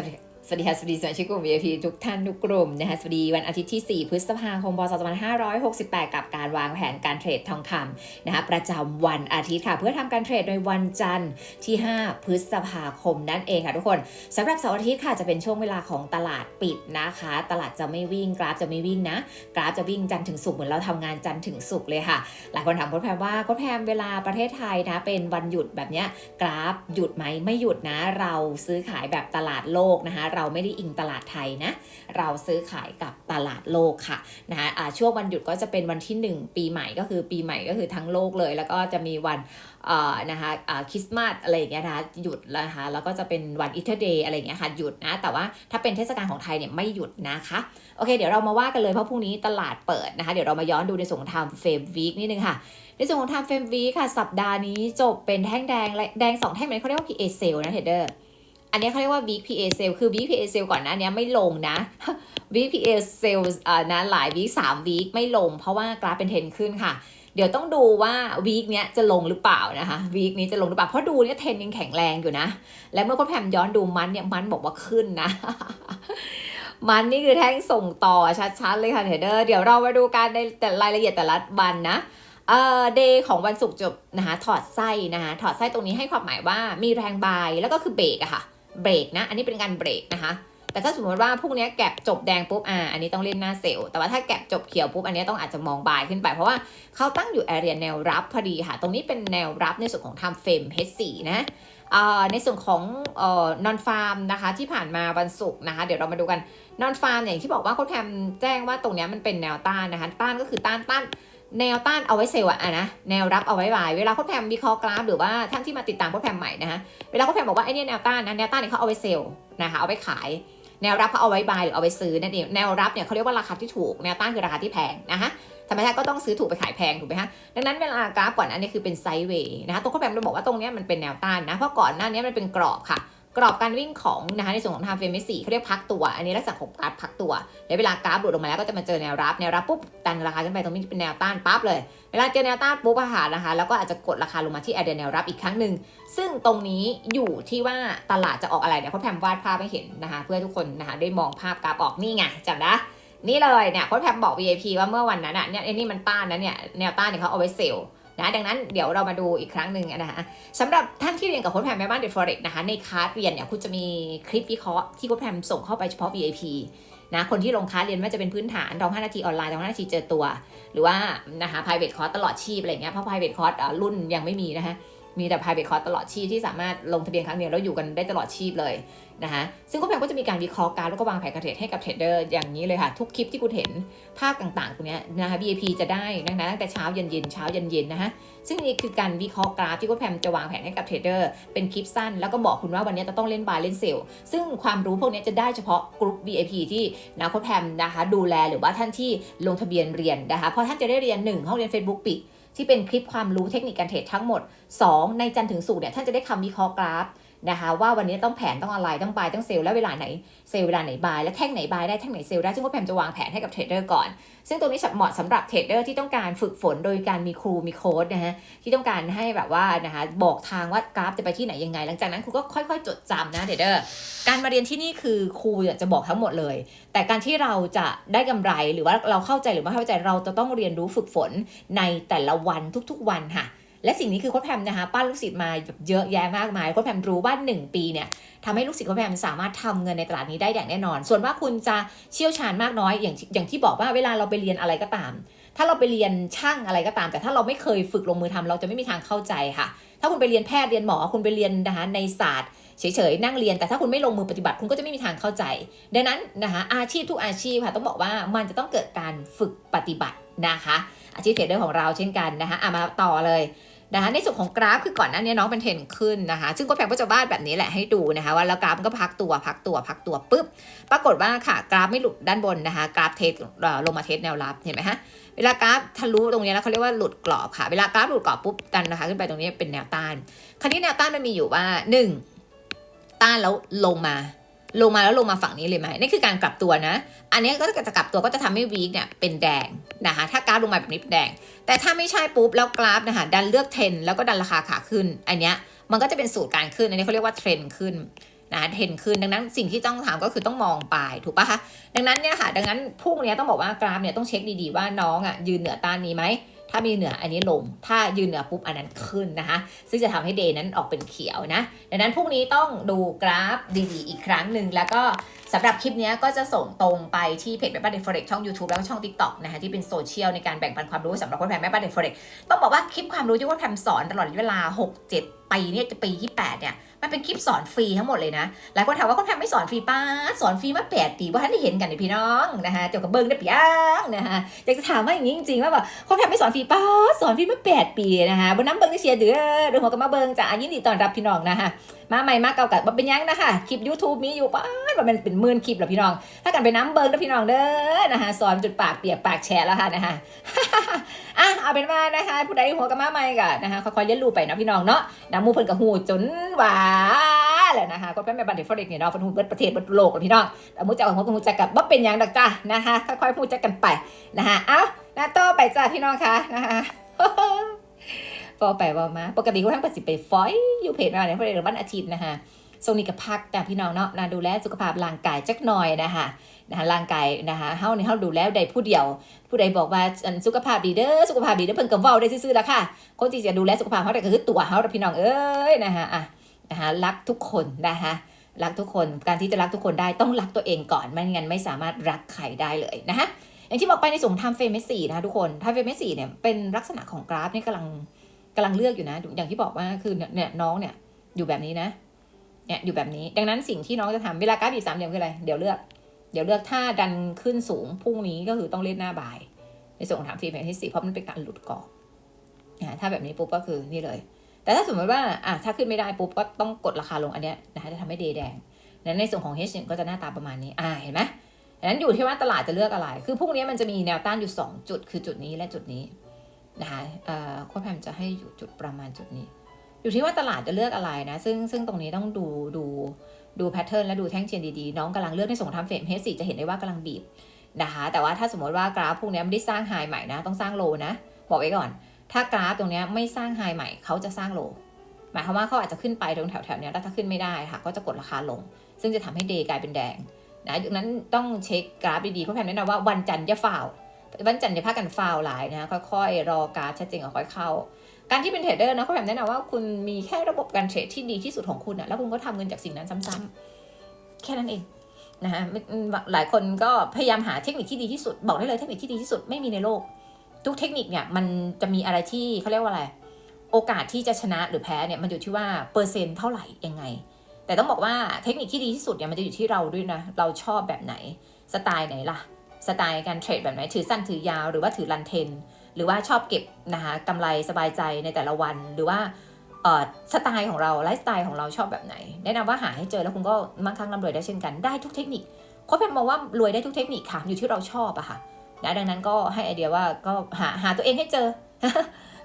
สวั สวัสดีค่ะสวัสดีสมาชิกกลุ่ม VIP ทุกท่านทุกกลุ่มนะคะสวัสดีวันอาทิตย์ที่ 4 พฤษภาคมพศ2568 กับการวางแผนการเทรดทองคำนะคะประจำวันอาทิตย์ค่ะ เพื่อทำการเทรดในวันจันทร์ที่ 5 พฤษภาคมนั่นเองค่ะทุกคนสำหรับเสาร์อาทิตย์ค่ะจะเป็นช่วงเวลาของตลาดปิดนะคะ ตลาดจะไม่วิ่งกราฟจะไม่วิ่งนะ กราฟจะวิ่งจันทร์ถึงศุกร์เหมือนเราทำงานจันทร์ถึงศุกร์เลยค่ะ หลายคนถามโค้ชแพมว่าโค้ชแพมเวลาประเทศไทยนะเป็นวันหยุดแบบเนี้ยกราฟหยุดไหมไม่หยุดนะ เราซื้อขายแบบตลาดโลกนะคะเราไม่ได้อิงตลาดไทยนะ เราซื้อขายกับตลาดโลกค่ะนะคะช่วงวันหยุดก็จะเป็นวันที่ 1 ปีใหม่ก็คือปีใหม่ก็คือทั้งโลกเลย แล้วก็จะมีวันนะคะคริสต์มาสอะไรอย่างเงี้ยนะคะหยุดนะคะแล้วก็จะเป็นวันอีเทอร์เดย์อะไรอย่างเงี้ยค่ะหยุดนะ แต่ว่าถ้าเป็นเทศกาลของไทยเนี่ยไม่หยุดนะคะ โอเค เดี๋ยวเรามาว่ากันเลยเพราะพรุ่งนี้ตลาดเปิดนะคะ เดี๋ยวเรามาย้อนดูในส่วนของ time frame week นิดนึงค่ะในส่วนของ time frame week ค่ะ สัปดาห์นี้จบเป็นแท่งแดงและแดง2แท่งแบบนี้เขาเรียกว่า PA sale นะเทรดเดอร์ อันนี้เขาเรียกว่า week PA sale คือ week PA sale ก่อนหน้านี้ไม่ลงนะ week PA sale อ่านะหลาย week 3 week ไม่ลง เพราะว่ากราฟเป็นเทรนขึ้นค่ะ เดี๋ยวต้องดูว่าวีคเนี้ยจะลงหรือเปล่านะคะวีคนี้จะลงหรือเปล่า เพราะดูเนี่ยเทรนยังแข็งแรงอยู่นะ และเมื่อคุณแพมย้อนดูมันเนี่ยมันบอกว่าขึ้นนะมันนี่คือแท่งส่งต่อชัดๆเลยค่ะเทรดเดอร์เดี๋ยวเรามาดูการในแต่รายละเอียดแต่ละวันนะเอ่อเดย์ของวันศุกร์จบนะคะถอดไส้นะคะถอดไส้ตรงนี้ให้ความหมายว่ามีแรงบายแล้วก็คือเบรกอะค่ะ เบรกนะ อันนี้เป็นการเบรกนะคะ แต่ถ้าสมมติว่าพรุ่งนี้แก็บจบแดงปุ๊บอ่าอันนี้ต้องเล่นหน้าเซลล์แต่ว่าถ้าแก็บจบเขียวปุ๊บอันนี้ต้องอาจจะมองบายขึ้นไป เพราะว่าเขาตั้งอยู่แอเรียแนวรับพอดีค่ะ ตรงนี้เป็นแนวรับในส่วนของ time frame H4 นะอ่าในส่วนของนอนฟาร์มนะคะที่ผ่านมาวันศุกร์นะคะ เดี๋ยวเรามาดูกันนอนฟาร์มอย่างที่บอกว่าโค้ชแพมแจ้งว่าตรงนี้มันเป็นแนวต้านนะคะ ต้านก็คือต้านต้าน แนวต้านเอาไว้เซลล์อะนะแนวรับเอาไว้บายเวลาโค้ชแพมวิเคราะห์กราฟหรือว่าท่านที่มาติดตามโค้ชแพมใหม่นะคะเวลาโค้ชแพมบอกว่าไอ้เนี่ยแนวต้านนะแนวต้านเนี่ยเขาเอาไว้เซลล์นะคะเอาไว้ขาย แนวรับเขาเอาไว้บายหรือเอาไว้ซื้อนั่นเองแนวรับเนี่ยเขาเรียกว่าราคาที่ถูกแนวต้านคือราคาที่แพงนะคะธรรมชาติก็ต้องซื้อถูกไปขายแพงถูกไหมคะดังนั้นเวลากราฟก่อนอันนี้คือเป็นไซด์เวย์นะคะตัวโค้ชแพมเราบอกว่าตรงเนี้ยมันเป็นแนวต้านนะเพราะก่อนหน้านี้มันเป็นกรอบค่ะ กรอบการวิ่งของนะคะในส่วนของทางเฟรมสี่เขาเรียกพักตัว อันนี้ลักษณะของกราฟพักตัวแล้วเวลากราฟหลุดลงมาแล้วก็จะมาเจอแนวรับแนวรับปุ๊บดันราคาขึ้นไปตรงนี้เป็นแนวต้านปั๊บเลย เวลาเจอแนวต้านปุ๊บอะค่ะนะคะ แล้วก็อาจจะกดราคาลงมาที่แอเดนแนวรับอีกครั้งหนึ่งซึ่งตรงนี้อยู่ที่ว่าตลาดจะออกอะไรเดี๋ยวเขาแพมวาดภาพให้เห็นนะคะเพื่อทุกคนนะคะได้มองภาพกราฟออกนี่ไงจำได้นี่เลยเนี่ยโค้ชแพมบอก VIP ว่าเมื่อวันนั้นอะเนี่ยไอ้นี่มันต้านนะเนี่ยแนวต้านเนี่ยเขาเอาไว้เซลล์ นะดังนั้นเดี๋ยวเรามาดูอีกครั้งหนึ่งนะคะสำหรับท่านที่เรียนกับโค้ชแพมแม่บ้านเดฟอเร็กนะคะในคลาสเรียนเนี่ยคุณจะมีคลิปวิเคราะห์ที่โค้ชแพมส่งเข้าไปเฉพาะ VIP นะคนที่ลงคลาสเรียนว่าจะเป็นพื้นฐานรอง5นาทีออนไลน์รอง5นาทีเจอตัว หรือว่านะคะ private course ตลอดชีพอะไรเงี้ยเพราะ private course อะรุ่นยังไม่มีนะคะ มีแต่ private course ตลอดชีพที่สามารถลงทะเบียนครั้งเดียวแล้วอยู่กันได้ตลอดชีพเลยนะคะซึ่งโค้ชแพมก็จะมีการวิเคราะห์การแล้วก็วางแผนการเทรดให้กับเทรดเดอร์อย่างนี้เลยค่ะ ทุกคลิปที่คุณเห็นภาพต่างๆตรงนี้นะคะ VIP จะได้นะคะตั้งแต่เช้าเย็นเย็นเช้าเย็นเย็นนะคะซึ่งนี่คือการวิเคราะห์กราฟที่โค้ชแพมจะวางแผนให้กับเทรดเดอร์เป็นคลิปสั้น แล้วก็บอกคุณว่าวันนี้จะต้องเล่นบายเล่นเซลล์ซึ่งความรู้พวกนี้จะได้เฉพาะกลุ่ม VIP ที่นะโค้ชแพมนะคะดูแลหรือว่าท่านที่ลงทะเบียนเรียนนะคะเพราะท่านจะได้เรียน 1 ห้องเรียน Facebook ปิด ที่เป็นคลิปความรู้เทคนิคการเทรดทั้งหมด 2 ในจันทร์ถึงสุกร์เนี่ยท่านจะได้คำวิเคราะห์กราฟ นะคะ ว่าวันนี้ต้องแผนต้องอะไรต้องบายต้องเซลแล้วเวลาไหนเซลเวลาไหนบายและแท่งไหนบายได้แท่งไหนเซลได้ซึ่งก็แพมจะวางแผนให้กับเทรดเดอร์ก่อน ซึ่งตรงนี้เหมาะสำหรับเทรดเดอร์ที่ต้องการฝึกฝนโดยการมีครูมีโค้ดนะฮะที่ต้องการให้แบบว่านะคะบอกทางว่ากราฟจะไปที่ไหนยังไง หลังจากนั้นครูก็ค่อยๆ จดจำนะเทรดเดอร์การมาเรียนที่นี่คือครูจะบอกทั้งหมดเลย แต่การที่เราจะได้กำไรหรือว่าเราเข้าใจหรือไม่เข้าใจเราจะต้องเรียนรู้ฝึกฝนในแต่ละวันทุกๆวันค่ะ และสิ่งนี้คือโค้ชแพมนะคะป้าลูกศิษย์มาแบบเยอะแยะมากมายโค้ชแพมรู้ว่า 1 ปีเนี่ยทำให้ลูกศิษย์โค้ชแพมสามารถทำเงินในตลาดนี้ได้อย่างแน่นอน ส่วนว่าคุณจะเชี่ยวชาญมากน้อยอย่างอย่างที่บอกว่าเวลาเราไปเรียนอะไรก็ตาม ถ้าเราไปเรียนช่างอะไรก็ตาม แต่ถ้าเราไม่เคยฝึกลงมือทำเราจะไม่มีทางเข้าใจค่ะ ถ้าคุณไปเรียนแพทย์เรียนหมอคุณไปเรียนนะคะในศาสตร์เฉยๆนั่งเรียนแต่ถ้าคุณไม่ลงมือปฏิบัติคุณก็จะไม่มีทางเข้าใจ ดังนั้นนะคะอาชีพทุกอาชีพค่ะต้องบอกว่ามันจะต้องเกิดการฝึกปฏิบัตินะคะ อาชีพเทรดเดอร์ของเราเช่นกันนะคะอะมาต่อเลย นะคะในส่วนของกราฟคือก่อนหน้านี้น้องเป็นเทรนขึ้นนะคะ ซึ่งก็แพงก็จะวาดแบบนี้แหละให้ดูนะคะว่าแล้วกราฟก็พักตัวพักตัวพักตัวปุ๊บ ปรากฏว่าค่ะกราฟไม่หลุดด้านบนนะคะกราฟเทสลงมาเทสแนวรับเห็นไหมฮะเวลากราฟทะลุตรงนี้แล้วเขาเรียกว่าหลุดกรอบค่ะ เวลากราฟหลุดกรอบปุ๊บดันนะคะ ขึ้นไปตรงนี้เป็นแนวต้าน คราวนี้แนวต้านมันมีอยู่ว่าหนึ่งต้านแล้วลงมา ลงมาแล้วลงมาฝั่งนี้เลยไหมนี่คือการกลับตัวนะ อันนี้ก็จะกลับตัวก็จะทำให้วีคเนี่ยเป็นแดงนะคะถ้ากราฟลงมาแบบนี้เป็นแดง แต่ถ้าไม่ใช่ปุ๊บแล้วกราฟนะคะดันเลือกเทรนแล้วก็ดันราคาขาขึ้น อันเนี้ยมันก็จะเป็นสูตรการขึ้น อันนี้เขาเรียกว่าเทรนขึ้นนะเห็นขึ้นดังนั้นสิ่งที่ต้องถามก็คือต้องมองปลายถูกปะคะดังนั้นเนี่ยค่ะดังนั้นพรุ่งนี้ต้องบอกว่ากราฟเนี่ยต้องเช็คดีๆว่าน้องอะยืนเหนือต้านนี้ไหม ถ้ามีเหนืออันนี้ลง ถ้ายืนเหนือปุ๊บอันนั้นขึ้นนะคะ ซึ่งจะทำให้เดย์นั้นออกเป็นเขียวนะ ดังนั้นพรุ่งนี้ต้องดูกราฟดีๆ อีกครั้งหนึ่งแล้วก็ สำหรับคลิปนี้ก็จะส่งตรงไปที่เพจแม่บ้านเด็กฟอเร็กช่อง YouTube แล้วก็ช่อง TikTok นะคะที่เป็นโซเชียลในการแบ่งปันความรู้สำหรับคนแม่บ้านเด็กฟอเร็กต้องบอกว่าคลิปความรู้ที่ว่าแพมสอนตลอดเวลา 6-7 ปีเนี่ยจะปีที่ 8 เนี่ยมันเป็นคลิปสอนฟรีทั้งหมดเลยนะ หลายคนถามว่าคนแพมไม่สอนฟรีป้าสอนฟรีมาแปดปีว่าท่านได้เห็นกันเนี่ยพี่น้องนะคะเกี่ยวกับเบิ้งได้ปีย่างนะคะอยากจะถามว่าอย่างนี้จริงๆว่าแบบคนแพมไม่สอนฟรีป้าสอนฟรีมาแปดปีนะคะบนน้ำเบิ้งได้เชียร์เดือเดือหัวกับมาเบิ้งจ้ายินดีต้อนรับพี่น้องนะคะ มาใหม่มาเก่ากับเป็นยังนะคะคลิป YouTube มีอยู่ป้ามันเป็นหมื่นคลิปแล้วพี่น้อง ถ้ากันไปน้ำเบิ้งนะพี่น้องเด้อนะคะสอนจุดปากเปียกปากแฉะแล้วค่ะนะคะอะเอาเป็นว่านะคะ ผู้ใดหัวกับมาใหม่กันนะคะค่อยๆเรียนรู้ไปนะพี่น้องเนาะน้ำมูเพิ่นกับหูจนหวาแหละนะคะก็เป็นแม่บันเด็กฟอเด็กเนี่ยเนาะเพิ่นหูเบิดประเทศเบิดโลกลยพี่น้องแต่มูจักกับหัวกับหูจักกับบ่เป็นยังดอกจ้านะคะค่อยๆพูดจักกันไปนะคะเอ้าหน้าต่อไปจ้าพี่น้องคะนะคะ พอไปว่ามา ปกติก็ทั้งปัดสิไปฟอยอยู่เพจมาเนี่ยเพราะเดี๋ยววันอาทิตย์นะคะทรงนี้กับพักแต่พี่น้องเนาะนะดูแลสุขภาพร่างกายจักหน่อยนะคะนะคะร่างกายนะคะเฮานี่เฮาดูแลได้ผู้เดียว ผู้ใดบอกว่าสุขภาพดีเด้อสุขภาพดีเด้อเพิ่นก็เว้าได้ซื่อๆละค่ะคนที่จะดูแลสุขภาพเขาแต่ก็คือตัวเขาพี่น้องเอ้ยนะคะอะนะคะรักทุกคนนะคะรักทุกคนการที่จะรักทุกคนได้ต้องรักตัวเองก่อนไม่งั้นไม่สามารถรักใครได้เลยนะคะอย่างที่บอกไปในส่วนของทม์เฟรมเมสสี่นะคะทุกคนทม์เฟรมเมสสี่เนี่ยเป็นลักษณะของกราฟนี่กำลัง กำลังเลือกอยู่นะ อย่างที่บอกว่าคือเนี่ยน้องเนี่ยอยู่แบบนี้นะ เนี่ยอยู่แบบนี้ ดังนั้นสิ่งที่น้องจะทำเวลากราฟอยู่สามเหลี่ยมคืออะไร เดี๋ยวเลือก เดี๋ยวเลือกถ้าดันขึ้นสูงพรุ่งนี้ก็คือต้องเล่นหน้าบ่าย ในส่วนของถามฟรีแพนที่สี่เพราะมันเป็นการหลุดกรอบนะถ้าแบบนี้ปุ๊บก็คือนี่เลย แต่ถ้าสมมติว่าอะถ้าขึ้นไม่ได้ปุ๊บก็ต้องกดราคาลงอันเนี้ยนะคะจะทำให้เดย์แดงนั้นในส่วนของ H เนี่ยก็จะหน้าตาประมาณนี้อ่าเห็นไหมดังนั้นอยู่ที่ว่าตลาดจะเลือกอะไร คือพรุ่งนี้มันจะมีแนวต้านอยู่ 2 จุด คือจุดนี้และจุดนี้ นะคะเอ่อโค้ชแพมจะให้อยู่จุดประมาณจุดนี้ อยู่ที่ว่าตลาดจะเลือกอะไรนะ ซึ่งซึ่งตรงนี้ต้องดูดูดูแพทเทิร์นและดูแท่งเชียนดีๆ น้องกำลังเลือกในส่งทำเฟรม H4 จะเห็นได้ว่ากำลังบีบนะคะแต่ว่าถ้าสมมติว่ากราฟพวกนี้ไม่ได้สร้างไฮใหม่นะ ต้องสร้างโลนะ บอกไว้ก่อน ถ้ากราฟตรงนี้ไม่สร้างไฮใหม่เขาจะสร้างโล หมายความว่าเขาอาจจะขึ้นไปตรงแถวๆนี้แล้วถ้าขึ้นไม่ได้ค่ะก็จะกดราคาลง ซึ่งจะทำให้เดย์กลายเป็นแดงนะดังนั้นต้องเช็คกราฟดีๆเพราะแพมแนะนำว่าวันจันทร์จะฟาว วันจันทร์จะพากันฟาวหลายนะค่อยๆ รอกาฟชัดเจนก่อนค่อยเข้า การที่เป็นเทรดเดอร์นะเขาแพมแนะนำว่าคุณมีแค่ระบบการเทรดที่ดีที่สุดของคุณอะแล้วคุณก็ทำเงินจากสิ่งนั้นซ้ำๆแค่นั้นเองนะคะหลายคนก็พยายามหาเทคนิคที่ดีที่สุด บอกได้เลยเทคนิคที่ดีที่สุดไม่มีในโลก ทุกเทคนิคเนี่ยมันจะมีอะไรที่เขาเรียกว่าอะไร โอกาสที่จะชนะหรือแพ้เนี่ยมันอยู่ที่ว่าเปอร์เซ็นต์เท่าไหร่ยังไง แต่ต้องบอกว่าเทคนิคที่ดีที่สุดเนี่ยมันจะอยู่ที่เราด้วยนะเราชอบแบบไหนสไตล์ไหนล่ะ สไตล์การเทรดแบบไหนถือสั้นถือยาวหรือว่าถือรันเทน หรือว่าชอบเก็บนะคะกำไรสบายใจในแต่ละวัน หรือว่าสไตล์ของเราไลฟ์สไตล์ของเราชอบแบบไหน แนะนำว่าหาให้เจอแล้วคุณก็มั่งคั่งร่ำรวยได้เช่นกันได้ทุกเทคนิคโค้ชแพมมองว่ารวยได้ทุกเทคนิคค่ะอยู่ที่เราชอบอะค่ะนะดังนั้นก็ให้ไอเดียว่าก็หาหาตัวเองให้เจอ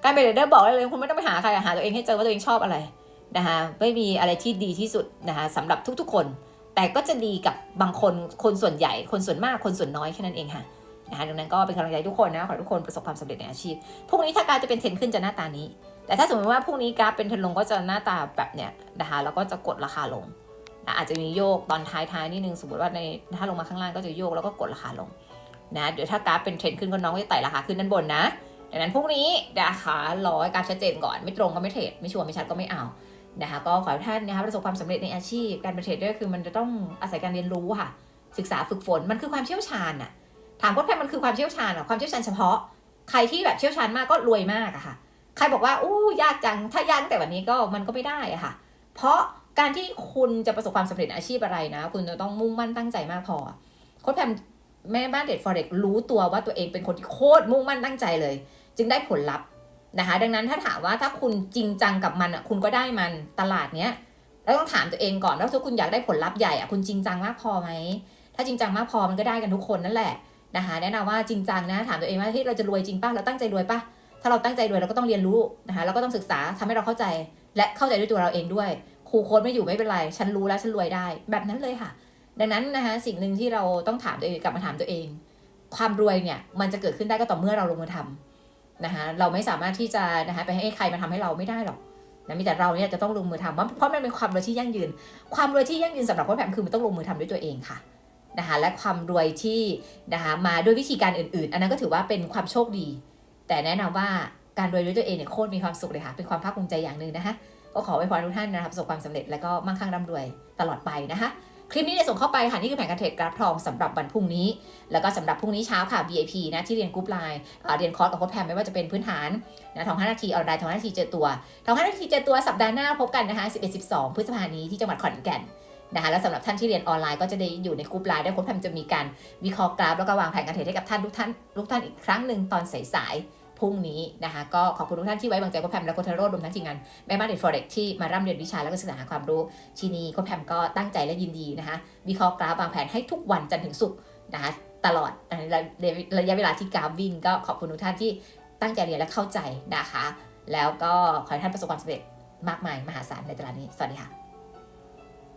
การเป็นเดอร์บอกได้เลยคุณไม่ต้องไปหาใครหาตัวเองให้เจอว่าตัวเองชอบอะไรนะคะไม่มีอะไรที่ดีที่สุดนะคะสำหรับทุกๆคน แต่ก็จะดีกับบางคนคนส่วนใหญ่คนส่วนมากคนส่วนน้อยแค่นั้นเองค่ะนะคะดังนั้นก็เป็นกำลังใจทุกคนนะขอให้ทุกคนประสบความสำเร็จในอาชีพพรุ่งนี้ถ้าการจะเป็นเทรนขึ้นจะหน้าตานี้ แต่ถ้าสมมติว่าพรุ่งนี้กราฟเป็นเทรนลงก็จะหน้าตาแบบเนี้ยนะคะแล้วก็จะกดราคาลงนะอาจจะมีโยกตอนท้ายๆนิดนึงสมมติว่าในถ้าลงมาข้างล่างก็จะโยกแล้วก็กดราคาลงนะเดี๋ยวถ้ากราฟเป็นเทรนขึ้นก็น้องก็จะไต่ราคาขึ้นด้านบนนะดังนั้นพรุ่งนี้นะคะรอให้กราฟชัดเจนก่อนไม่ตรงก็ไม่เทรดไม่ชัวร์ไม่ชัดก็ไม่เอา นะคะก็ขอให้ท่านนะคะประสบความสำเร็จในอาชีพการเป็นเทรดเดอร์คือมันจะต้องอาศัยการเรียนรู้ค่ะ ศึกษาฝึกฝนมันคือความเชี่ยวชาญอะถามว่าแพทย์มันคือความเชี่ยวชาญอะความเชี่ยวชาญเฉพาะ ใครที่แบบเชี่ยวชาญมากก็รวยมากอะค่ะ ใครบอกว่าอู้ยากจังถ้ายากตั้งแต่วันนี้ก็มันก็ไม่ได้อะค่ะ เพราะการที่คุณจะประสบความสำเร็จในอาชีพอะไรนะ คุณจะต้องมุ่งมั่นตั้งใจมากพอโค้ชแพมแม่บ้านเด็ดฟอเร็กรู้ตัวว่าตัวเองเป็นคนที่โคตรมุ่งมั่นตั้งใจเลย จึงได้ผลลัพธ์ นะคะ ดังนั้นถ้าถามว่าถ้าคุณจริงจังกับมันอะคุณก็ได้มันตลาดเนี้ยแล้วต้องถามตัวเองก่อนว่าถ้าคุณอยากได้ผลลัพธ์ใหญ่อะคุณจริงจังมากพอไหมถ้าจริงจังมากพอมันก็ได้กันทุกคนนั่นแหละนะคะแนะนำว่าจริงจังนะถามตัวเองว่าที่เราจะรวยจริงป่ะเราตั้งใจรวยป่ะถ้าเราตั้งใจรวยเราก็ต้องเรียนรู้นะคะเราก็ต้องศึกษาทำให้เราเข้าใจ และเข้าใจด้วยตัวเราเองด้วย ครูโค้ดไม่อยู่ไม่เป็นไร ฉันรู้แล้วฉันรวยได้ แบบนั้นเลยค่ะ ดังนั้นนะคะสิ่งหนึ่งที่เราต้องถามตัวเองกลับมาถามตัวเอง ความรวยเนี่ยมันจะเกิดขึ้นได้ก็ต่อเมื่อเราลงมือทำ นะคะเราไม่สามารถที่จะนะคะไปให้ใครมาทำให้เราไม่ได้หรอกนะมีแต่เราเนี่ยจะต้องลงมือทำเพราะเพราะมันเป็นความรวยที่ยั่งยืน ความรวยที่ยั่งยืนสำหรับโค้ชแพมคือมันต้องลงมือทำด้วยตัวเองค่ะนะคะและความรวยที่นะคะมาด้วยวิธีการอื่น ๆ อันนั้นก็ถือว่าเป็นความโชคดี แต่แนะนำว่าการรวยด้วยตัวเองเนี่ยโคตรมีความสุขเลยค่ะ เป็นความภาคภูมิใจอย่างหนึ่งนะคะก็ขอไว้พรทุกท่านนะคะประสบความสำเร็จและก็มั่งคั่งร่ำรวยตลอดไปนะคะ คลิปนี้เนี่ยส่งเข้าไปค่ะ นี่คือแผนการเทรดกราฟทองสำหรับวันพรุ่งนี้ แล้วก็สำหรับพรุ่งนี้เช้าค่ะ VIP นะที่เรียนกรุ๊ปไลน์เรียนคอร์สกับโค้ชแพมไม่ว่าจะเป็นพื้นฐานนะทอง5นาทีออนไลน์ทอง5นาทีเจอตัวทอง5นาทีเจอตัวสัปดาห์หน้าพบกันนะคะ11-12 พฤษภาคมนี้ที่จังหวัดขอนแก่นนะคะแล้วสำหรับท่านที่เรียนออนไลน์ก็จะได้อยู่ในกรุ๊ปไลน์ได้โค้ชแพมจะมีการวิเคราะห์กราฟแล้วก็วางแผนการเทรดให้กับท่านทุกท่านทุกท่านอีกครั้งหนึ่งตอนสายๆ พรุ่งนี้นะคะ ก็ขอบคุณทุกท่านที่ไว้วางใจโค้ชแพมและโค้ชเทโรรวมทั้งทีมงานแม่บ้านเด็ดฟอเร็กที่มาร่ำเรียนวิชาแล้วก็ศึกษาหาความรู้ทีนี้โค้ชแพมก็ตั้งใจและยินดีนะคะวิเคราะห์กราฟวางแผนให้ทุกวันจันทร์ถึงศุกร์นะคะตลอดในระยะเวลาที่กราฟวิ่งก็ขอบคุณทุกท่านที่ตั้งใจเรียนและเข้าใจนะคะ แล้วก็ขอให้ท่านประสบความสำเร็จมากมายมหาศาลในตลาดนี้ สวัสดีค่ะ